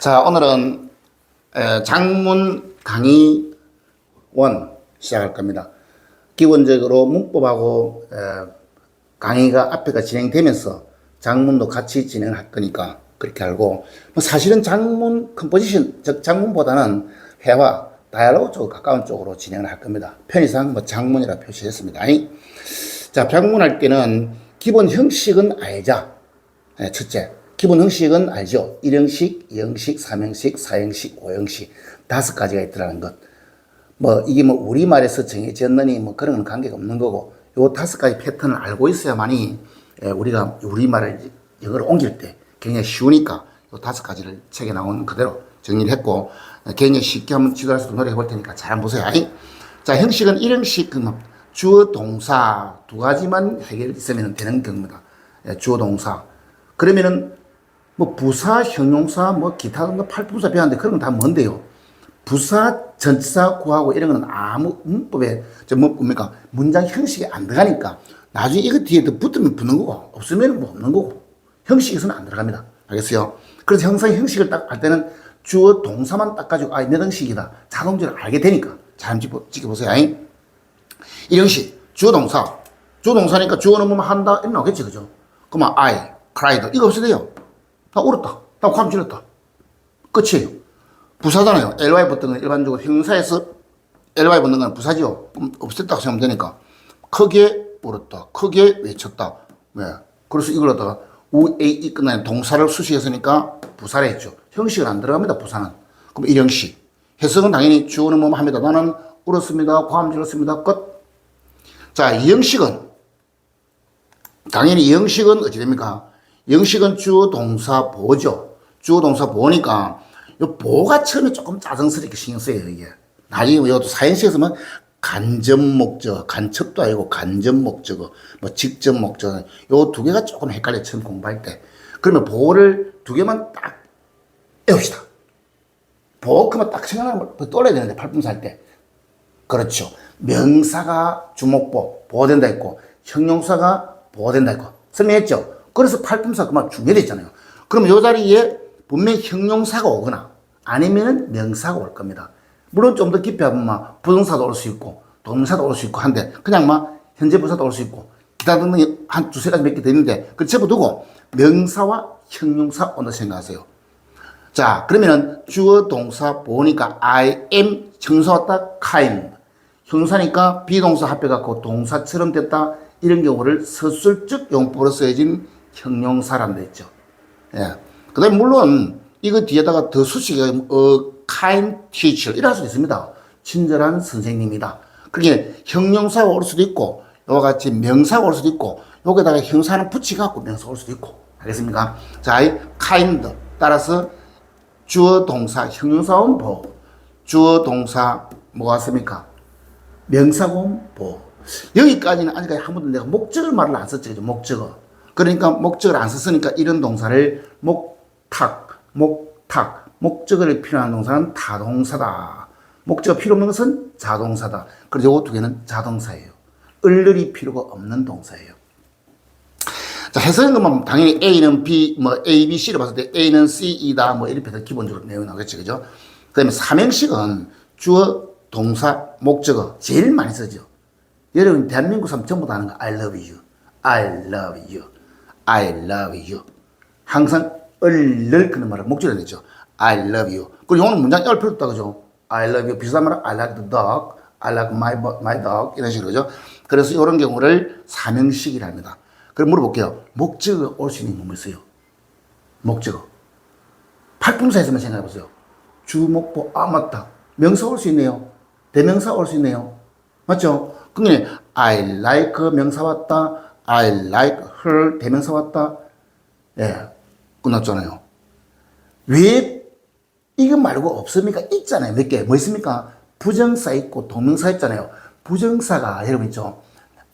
자, 오늘은 에, 장문 강의 원 시작할 겁니다. 기본적으로 문법하고 에, 강의가 앞에가 진행되면서 장문도 같이 진행할 거니까 그렇게 알고 뭐 사실은 장문 컴포지션 즉 장문보다는 회화 다이얼로그 쪽 가까운 쪽으로 진행을 할 겁니다. 편의상 뭐 장문이라 표시했습니다. 자, 장문할 때는 기본 형식은 알자. 네, 첫째, 기본 형식은 알죠. 1형식, 2형식, 3형식, 4형식, 5형식 다섯 가지가 있더라는 것. 뭐 이게 뭐 우리말에서 정해졌느니 뭐 그런 건 관계가 없는 거고 요 다섯 가지 패턴을 알고 있어야만이 예, 우리가 우리말을 영어로 옮길 때 굉장히 쉬우니까 요 다섯 가지를 책에 나온 그대로 정리를 했고 어, 굉장히 쉽게 한번 있도록 노력해 볼 테니까 잘 한번 보세요. 자, 형식은 1형식 그 주어 동사 두 가지만 해결 있으면 되는 경우입니다. 예, 주어 동사. 그러면은 뭐 부사, 형용사, 뭐 기타 등등 팔품사 배웠는데 그런 건 다 뭔데요? 부사, 전치사 구하고 이런 거는 아무 문법에 저뭐 뭡니까 문장 형식에 안 들어가니까 나중에 이거 뒤에 더 붙으면 붙는 거고 없으면 뭐 없는 거고 형식에서는 안 들어갑니다. 알겠어요? 그래서 형상 형식을 딱 할 때는 주어 동사만 딱 가지고 아몇 형식이다 자동적으로 알게 되니까 잘 지켜보세요. 이 형식 주어 동사 주어 동사니까 주어는 뭐만 한다 이렇게 나오겠지 그죠? 그러면 I cried 이거 없어도 돼요. 다 울었다. 다 감질렀다. 끝이에요. 부사잖아요. ly 붙은 건 일반적으로 형사에서 ly 붙는 건 부사지요. 없앴다고 생각하면 되니까. 크게 울었다. 크게 외쳤다. 왜? 그래서 이걸 갖다가 우에이 끝나는 동사를 수식했으니까 부사를 했죠. 형식은 안 들어갑니다. 부사는. 그럼 이 형식. 해석은 당연히 주어는 뭐 합니다. 나는 울었습니다. 고함질렀습니다. 끝. 자, 이 형식은 당연히 이 형식은 어찌 됩니까? 형식은 주어 동사 보죠. 주어 동사 보니까 요 보가 처음에 조금 짜증스럽게 신경 써요, 이게. 나중에 이것도 사행시에서는 간접 목적, 간첩도 아니고 간접 목적어, 뭐 직접 목적어, 요 두 개가 조금 헷갈려, 처음 공부할 때. 그러면 보를 두 개만 딱 외웁시다. 보, 그만 딱 생각나면 떠올려야 되는데, 팔품사 할 때. 그렇죠. 명사가 주목보, 보호된다 했고, 형용사가 보호된다 했고, 설명했죠? 그래서 팔품사 그만 중요했잖아요. 그럼 요 자리에 분명히 형용사가 오거나 아니면은 명사가 올 겁니다. 물론 좀 더 깊이 하면 막 부동사도 올 수 있고 동사도 올 수 있고 한데 그냥 막 현재 부사도 올 수 있고 기타 등등 한 두세 가지 몇 개 되는데 그 접어두고 명사와 형용사 온다 생각하세요. 자 그러면은 주어 동사 보니까 I am 형사 왔다 kind 형사니까 비동사 합해갖고 동사처럼 됐다 이런 경우를 서술적 용법으로 써진 형용사란다 했죠. 예. 그 다음에 물론 이거 뒤에다가 더 수식이 어, kind teacher 이럴 수도 있습니다. 친절한 선생님이다. 그게 형용사가 올 수도 있고 이와 같이 명사가 올 수도 있고 여기다가 형사는 붙이갖고 명사가 올 수도 있고 알겠습니까? 자, 이 kind 따라서 주어 동사 형용사원 보 주어 동사 뭐가 습니까 명사원 보 여기까지는 아직까지 한 번도 내가 목적을 말을 안 썼죠. 목적어. 그러니까 목적을 안 썼으니까 이런 동사를 목탁, 목탁, 목적어를 필요한 동사는 타동사다. 목적어 필요 없는 것은 자동사다. 그래서 요거 두 개는 자동사예요. 을을이 필요가 없는 동사예요. 자, 것만 당연히 A는 B, 뭐 A, B, C를 봤을 때 A는 C이다. 뭐 이렇게 해서 기본적으로 내용이 나오겠죠. 그죠? 그 다음에 삼행식은 주어, 동사, 목적어 제일 많이 쓰죠. 여러분 대한민국 사람 전부 다 아는 거 I love you. I love you. I love you. 항상 을을 그는 말을 목적으로 냈죠. I love you. 그리고 영어는 문장 열 필요 없다 그죠? I love you. 비슷한 말은 I like the dog. I like my, my dog. 이런 식으로죠. 그래서 이런 경우를 삼형식이라 합니다. 그럼 물어볼게요. 목적어 올 수 있는 뭐 있어요? 목적어. 팔품사에서만 생각해 보세요. 주목보, 아, 맞다. 명사 올 수 있네요. 대명사 올 수 있네요. 맞죠? 그러니까 I like 명사 왔다. I like her 대명사 왔다. 예, 끝났잖아요. 왜 이거 말고 없습니까? 있잖아요. 몇 개. 뭐 있습니까? 부정사 있고 동명사 있잖아요. 부정사가 여러분 있죠.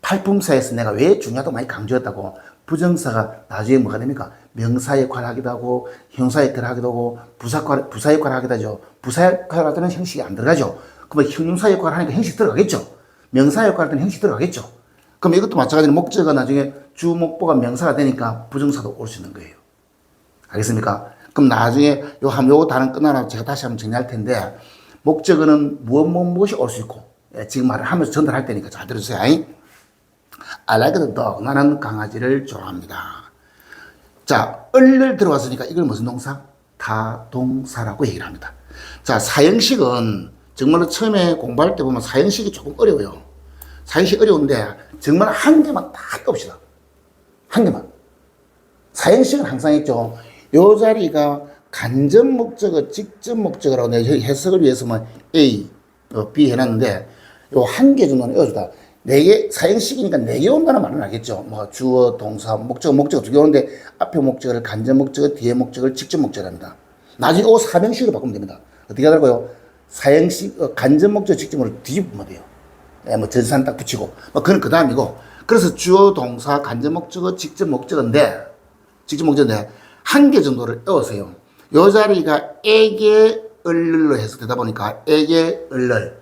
팔품사에서 내가 왜 중요하다고 많이 강조했다고 부정사가 나중에 뭐가 됩니까? 명사 역할을 하기도 하고 형사 역할을 하기도 하고 부사 부사 역할을 하기도 하죠. 부사 역할을 할 때는 형식이 안 들어가죠. 그러면 형용사 역할을 하니까 형식 들어가겠죠. 명사 역할을 할 때는 형식 들어가겠죠. 그럼 이것도 마찬가지로 목적어가 나중에 주목보가 명사가 되니까 부정사도 올 수 있는 거예요. 알겠습니까? 그럼 나중에 요 한, 요 단어 끝나면 제가 다시 한번 정리할 텐데, 목적어는 무엇, 무엇, 무엇 이 올 수 있고, 예, 지금 말을 하면서 전달할 테니까 잘 들으세요. I like the dog. 나는 강아지를 좋아합니다. 자, 을을 들어왔으니까 이걸 무슨 동사? 타동사라고 얘기를 합니다. 자, 사형식은 정말로 처음에 공부할 때 보면 사형식이 조금 어려워요. 사형식 어려운데 정말 한 개만 딱 봅시다. 한 개만. 사형식은 항상 있죠. 요 자리가 간접 목적어, 직접 목적어라고 내가 해석을 위해서 뭐 A, 어, B 해놨는데 요 한 개 정도는 외워주다. 네 개, 사형식이니까 네 개 온다는 말은 알겠죠. 뭐 주어, 동사, 목적어, 목적어 두 개 오는데 앞에 목적어를 간접 목적어, 뒤에 목적어를 직접 목적어랍니다. 나중에 요 사명식으로 바꾸면 됩니다. 어떻게 하더라고요? 사형식, 어, 간접 목적어, 직접으로 뒤집으면 돼요. 예, 뭐 전산 딱 붙이고. 뭐 그건 그 다음이고. 그래서 주어 동사 간접 목적어 직접 목적어인데 직접 목적어인데 한 개 정도를 외우세요. 요 자리가 에게 을를로 해서 되다 보니까 에게 을를.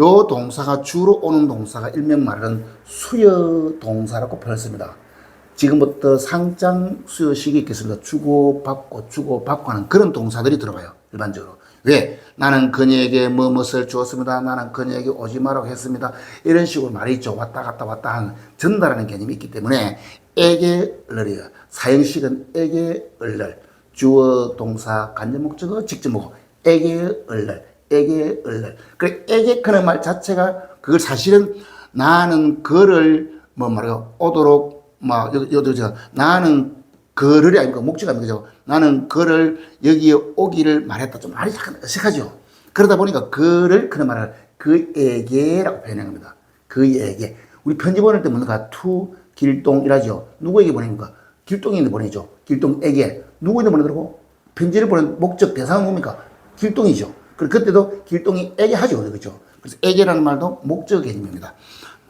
요 동사가 주로 오는 동사가 일명 말하는 수여 동사라고 표현했습니다. 지금부터 상장 수여식이 있겠습니다. 주고 받고 주고 받고 하는 그런 동사들이 들어가요 일반적으로 왜? 나는 그녀에게 뭐뭇을 주었습니다. 나는 그녀에게 오지 말라고 했습니다. 이런 식으로 말이 있죠. 왔다 갔다 왔다 하는 전달하는 개념이 있기 때문에 에게 을이에요. 사형식은 에게 을을 주어 동사 간접 목적어 직접 목어 에게 을을 에게 을을 그래 에게 그는 말 자체가 그걸 사실은 나는 그를 뭐 말이야 오도록 막 여기 여기 저 나는 그를 아니고 목적이 아니죠. 나는 그를 여기에 오기를 말했다. 좀 말이 약간 어색하죠. 그러다 보니까 그를 그런 말을 그에게라고 표현한 겁니다. 그에게. 우리 편지 보낼 때 뭔가 투 길동이라죠. 누구에게 보냅니까? 길동이한테 보내죠. 길동에게. 누구한테 보내더라고? 편지를 보낸 목적 대상은 뭡니까? 길동이죠. 그리고 그때도 길동이에게 하죠. 그렇죠? 그래서 에게라는 말도 목적 개념입니다.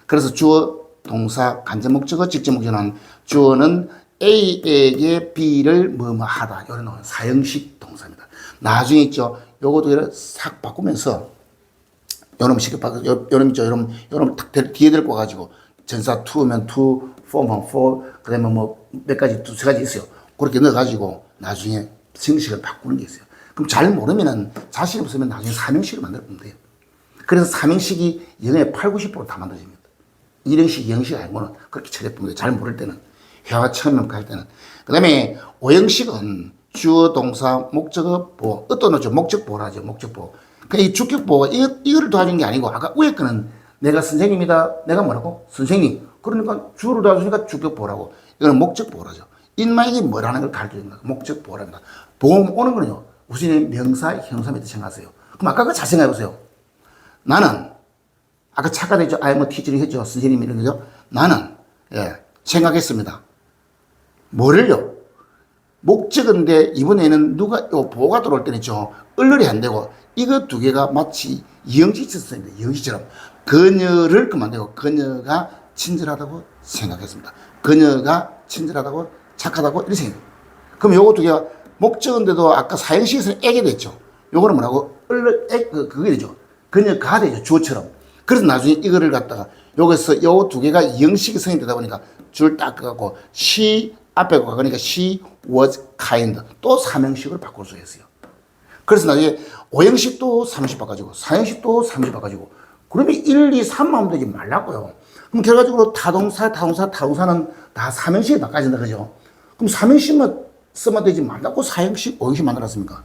그래서 주어, 동사, 간접 목적어, 직접 목적어는 주어는 A에게 B를 뭐뭐 하다. 이런 사형식 동사입니다. 나중에 있죠. 요것도 이렇게 싹 바꾸면서 요놈 시급 바꿔, 요, 요놈 있죠. 요놈, 요놈 탁 대- 뒤에 데리고 가지고 전사 투면 투, 포면 포, 그 다음에 뭐 몇 가지, 두 세 가지 있어요. 그렇게 넣어 가지고 나중에 형식을 바꾸는 게 있어요. 그럼 잘 모르면은 자신 없으면 나중에 사명식을 만들어 보면 돼요. 그래서 사명식이 영어의 8, 90%다 만들어집니다. 일형식, 이형식 알고는 그렇게 처리했던 잘 모를 때는 회화 처음 할 때는. 그 다음에 오형식은 주어 동사 목적어 보호 어떤 거죠? 목적 보호라죠. 목적 보호 그이 주격 보호 이거 이거를 도와준 게 아니고 아까 위에 거는 내가 선생님이다. 내가 뭐라고? 선생님. 그러니까 주어를 도와주니까 주격 보호라고. 이거는 목적 보호라죠. 인마에게 뭐라는 걸 가르쳐 준다 목적 보호랍니다 보호 오는 거는요. 우선은 명사 형사 밑에 생각하세요. 그럼 아까 그 잘 생각해 보세요. 나는 아까 되죠. I'm a teacher 했죠. 선생님이 이런 거죠. 나는, 예, 생각했습니다. 뭐를요? 목적인데 이번에는 누가, 요 보호가 들어올 때는 있죠. 얼얼이 안 되고, 이거 두 개가 마치 이영지처럼, 이영지처럼. 그녀를 그만되고, 그녀가 친절하다고 생각했습니다. 그녀가 친절하다고 착하다고 이렇게 생각 그럼 요거 두 개가 목적인데도 아까 사형식에서 애게 됐죠. 요거는 뭐라고? 얼얼, 애, 그, 그게 되죠. 그녀가 되죠. 주어처럼. 그래서 나중에 이거를 갖다가 여기서 요 두 개가 영식이 성이 되다 보니까 줄딱 갖고 she 앞에 가 그러니까 she was kind 또 삼형식으로 바꿀 수 있어요. 그래서 나중에 오형식도 삼형식 바꿔주고 사형식도 삼형식 바꿔주고 그러면 1, 2, 3만 하면 되지 말라고요. 그럼 결과적으로 타동사, 타동사, 타동사는 다 삼형식이 바꿔진다 그죠? 그럼 삼형식만 쓰면 되지 말라고 사형식, 오형식 만들었습니까?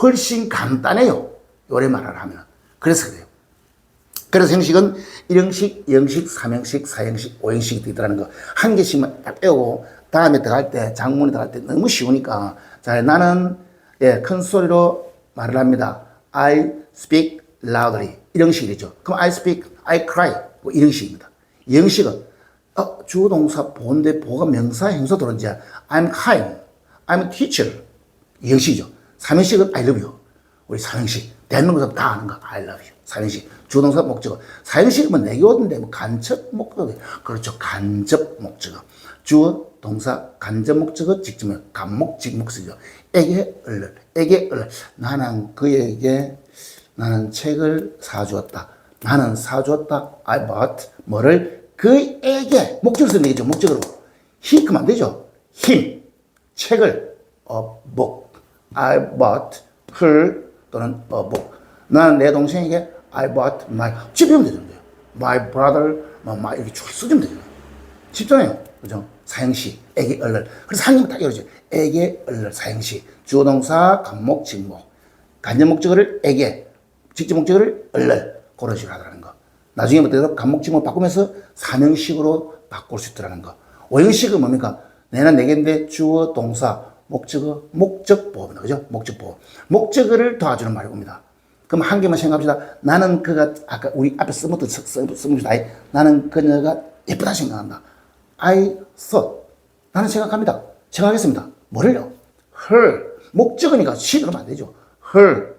훨씬 간단해요. 요래 말을 하면. 그래서 그래요. 그래서 형식은 1형식, 2형식, 3형식, 4형식, 5형식이 있다는 거. 한 개씩만 딱 빼고 다음에 들어갈 때, 장문에 들어갈 때 너무 쉬우니까. 자, 나는 예, 큰 소리로 말을 합니다. I speak loudly. 이런 식이죠. 그럼 I speak, I cry. 뭐 이런 식입니다. 이 형식은 어, 주어 동사 보인데 보가 명사 형사 들어온지 I'm kind, I'm a teacher. 이 형식이죠. 삼형식은 I love you. 우리 삼형식. 대한민국 다 아는 거 I love you. 삼형식. 주동사 목적어. 사형식은 뭐 오던데 뭐 간접 목적어. 그렇죠. 간접 목적어. 주어, 동사, 간접 목적어, 직접 목 간목, 직목 쓰죠. 에게 얼른, 에게 얼른. 나는 그에게 나는 책을 사주었다. 나는 사주었다. I bought 뭐를 그에게 목적을 쓰는 얘기죠. 목적으로. he 그만 되죠. 힘 책을 어, book I bought her 또는 a book. 나는 내 동생에게 I bought my 집이면 되는 거예요. My brother, 뭐 my 이렇게 쭉 쓰면 되잖아요. 쉽잖아요. 그죠? 사형시, 에게, 얼럴. 그래서 한입 딱 열어줘. 에게, 얼럴, 사형시. 주어동사, 간목, 직목. 간접 목적어를 에게, 직접 목적어를 얼럴. 그런 식으로 하라는 거. 나중에부터 간목, 직목 바꾸면서 삼형식으로 바꿀 수 있다는 거. 오형식은 뭡니까? 내는 내게인데 주어, 동사, 목적어, 목적 보호입니다. 그죠? 목적 보호. 목적어를 도와주는 말입니다. 그럼 한 개만 생각합시다. 나는 그가 아까 우리 앞에 써먹던 써먹읍시다. 나는 그녀가 예쁘다 생각한다. I thought. 나는 생각합니다. 생각하겠습니다. 뭐를요? her. 목적어니까 she 그러면 안 되죠. her.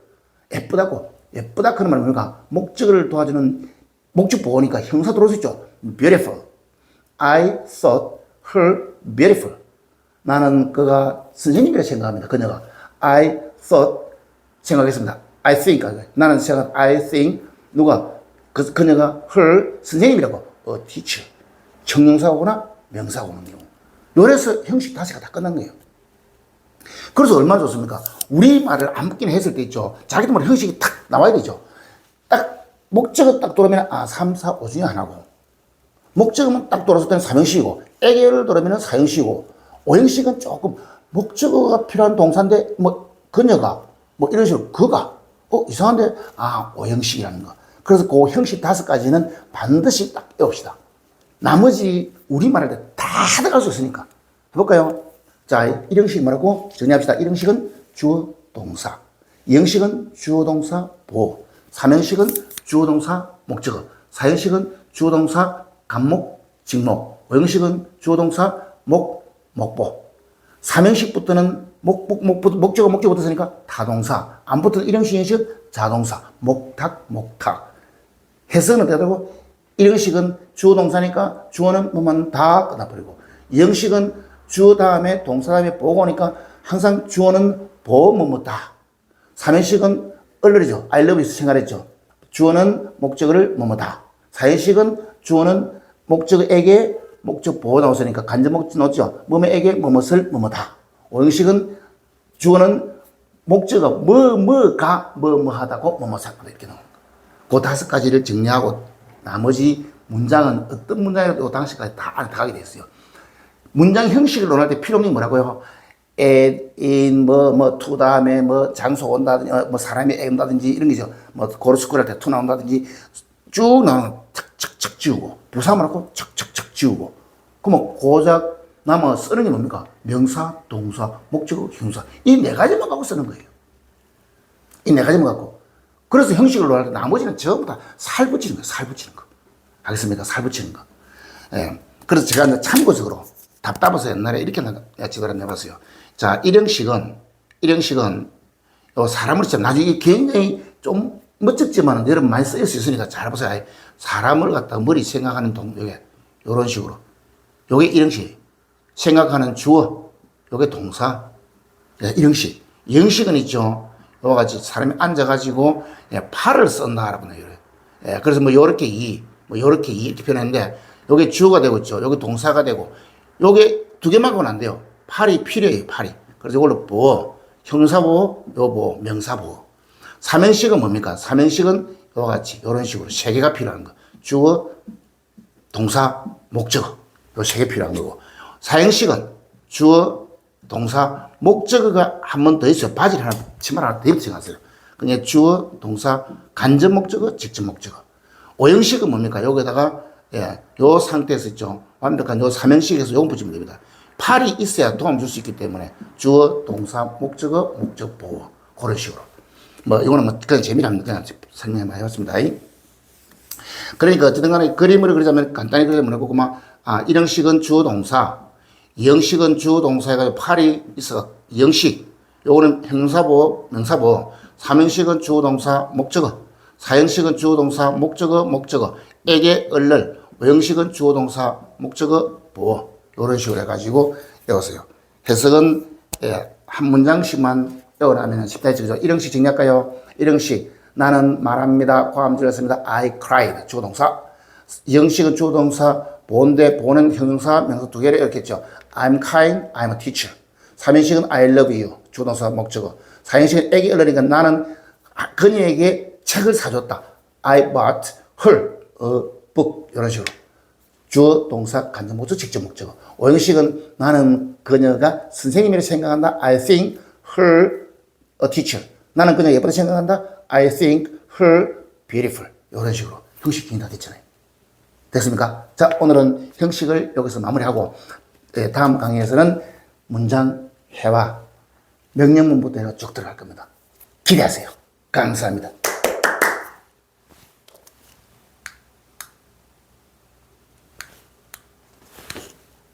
예쁘다고. 예쁘다 그런 말은 뭡니까? 목적어를 도와주는 목적 보호니까 형사 들어올 수 있죠. beautiful. I thought her beautiful. 나는 그가 선생님이라 생각합니다. 그녀가. I thought 생각했습니다. I think. 나는 생각, I think. 누가? 그, 그녀가 her 선생님이라고. a teacher. 청명사고나 명사고 오는 경우. 요래서 형식 다시가 다 끝난 거예요. 그래서 얼마나 좋습니까? 우리 말을 안 붙기는 했을 때 있죠. 자기도 말 형식이 탁 나와야 되죠. 딱, 목적어 딱 돌아오면, 아, 3, 4, 5 중에 하나고. 목적어만 딱 돌아섰을 때는 삼형식이고, 애결을 돌아오면 사형식이고, 오형식은 조금 목적어가 필요한 동사인데, 뭐, 그녀가, 뭐 이런 식으로, 그가, 어, 이상한데, 아, 오형식이라는 거. 그래서 그 형식 다섯 가지는 반드시 딱 외웁시다. 나머지 우리말할 때 다 들어갈 수 있으니까. 해볼까요? 자, 일형식 말하고 정리합시다. 일형식은 주어, 동사. 이 형식은 주어, 동사, 보호. 삼형식은 주어, 동사, 목적어. 사형식은 주어, 동사, 간목, 직목. 오형식은 주어, 동사, 목, 목보. 삼형식부터는 목, 목, 목, 목적어, 목적어 붙었으니까 타동사. 안 붙은 일형식, 형식은 자동사. 목탁, 목탁. 해석은 어떻게 되고, 일형식은 주어 동사니까 주어는 뭐만 다 끝나버리고, 이형식은 주어 다음에 동사 다음에 보고니까 항상 주어는 보, 뭐, 뭐, 다. 삼형식은 얼른이죠. I love you 생각했죠. 주어는 목적어를 뭐, 뭐, 다. 사형식은 주어는 목적어에게 목적 보호 나왔으니까 간접 목적 넣었죠. 뭐뭐에게 뭐뭐을 뭐뭐다. 오형식은 주어는 목적어 뭐 뭐가 뭐뭐 하다고 뭐뭐 사건 이렇게 나오는 거. 그 다섯 가지를 정리하고 나머지 문장은 어떤 문장이라도 당시까지 다, 다 가게 됐어요. 문장 형식을 논할 때 필요한 게 뭐라고요? at, in, 뭐, 뭐, to 다음에 뭐, 장소 온다든지, 어, 뭐, 사람이 온다든지, 이런 게죠. 뭐, 고르스쿨 할때 to 나온다든지, 쭉 나오는 척척척 지우고, 부사만 하고 척척척 지우고. 그러면 고작 남아 쓰는 게 뭡니까? 명사, 동사, 목적어, 형사. 이 네 가지만 갖고 쓰는 거예요. 이 네 가지만 갖고. 그래서 형식을 때 나머지는 전부 다 살 붙이는 거예요. 살 붙이는 거. 알겠습니까? 살 붙이는 거. 예. 그래서 제가 참고적으로 답답해서 옛날에 이렇게 예측을 해봤어요. 자, 일형식은, 일형식은 요 사람을 참 나중에 굉장히 좀 멋졌지만 여러분 많이 쓰일 수 있으니까 잘 보세요. 사람을 갖다 머리 생각하는 동, 요게, 요런 식으로. 요게 일형식. 생각하는 주어. 요게 동사. 예, 일형식. 영식은 있죠. 요와 같이 사람이 앉아가지고 예, 팔을 쓴다. 여러분. 예, 그래서 뭐 요렇게 이, 뭐 요렇게 이 이렇게 표현했는데 요게 주어가 되고 있죠. 요게 동사가 되고 요게 두 개만 하면 안 돼요. 팔이 필요해요, 팔이. 그래서 이걸로 보호, 형사보호, 요보호, 명사보호. 삼형식은 뭡니까? 삼형식은 요와 같이 요런 식으로 세 개가 필요한 거. 주어, 동사, 목적어. 요 세 개 필요한 거고. 사형식은 주어, 동사, 목적어가 한 번 더 있어요. 바지를 하나, 치마 하나 더 입증하세요. 그냥 주어, 동사, 간접 목적어, 직접 목적어. 오형식은 뭡니까? 여기다가 예, 요 상태에서 있죠. 완벽한 요 삼형식에서 요거 붙이면 됩니다. 팔이 있어야 도움 줄 수 있기 때문에 주어, 동사, 목적어, 목적 보호. 그런 식으로. 뭐, 이거는 뭐, 그냥 재미로 그냥 설명해 봤습니다. 그러니까 어쨌든 간에 그림을 그리자면 간단히 그리자면 그만, 아, 이 형식은 주어, 동사. 이 형식은 주어, 동사 해가지고 팔이 있어. 이 형식. 요거는 형사보, 명사보. 삼형식은 주어, 동사, 목적어. 사형식은 주어, 동사, 목적어, 목적어. 에게, 얼를. 오형식은 주어, 동사, 목적어, 보호. 요런 식으로 해가지고 외우세요. 해석은 예, 한 문장씩만 외우라면 쉽다 했죠. 일형식 정리할까요? 일형식. 나는 말합니다. 과음질했습니다. I cried. 주어, 동사. 이형식은 주어, 동사. 보인데 보는 형용사, 명사 두 개를 했죠. I'm kind, I'm a teacher. 삼형식은 I love you. 주어, 동사, 목적어. 사행시는 애기 어르니까 나는 그녀에게 책을 사줬다. I bought her a book. 이런 식으로. 주어, 동사, 간접 목적, 직접 목적. 오형식은 나는 그녀가 선생님이라 생각한다. I think her a teacher. 나는 그녀 예쁘다 생각한다. I think her beautiful. 이런 식으로 형식 변이 다 됐잖아요. 됐습니까? 자, 오늘은 형식을 여기서 마무리하고 예, 다음 강의에서는 문장 회화, 명령문부터 해서 쭉 들어갈 겁니다. 기대하세요. 감사합니다.